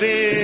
ದೇವ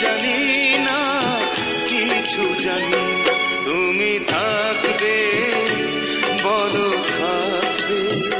জানি না কিছু জানি। তুমি থাকবে বলো থাকবে।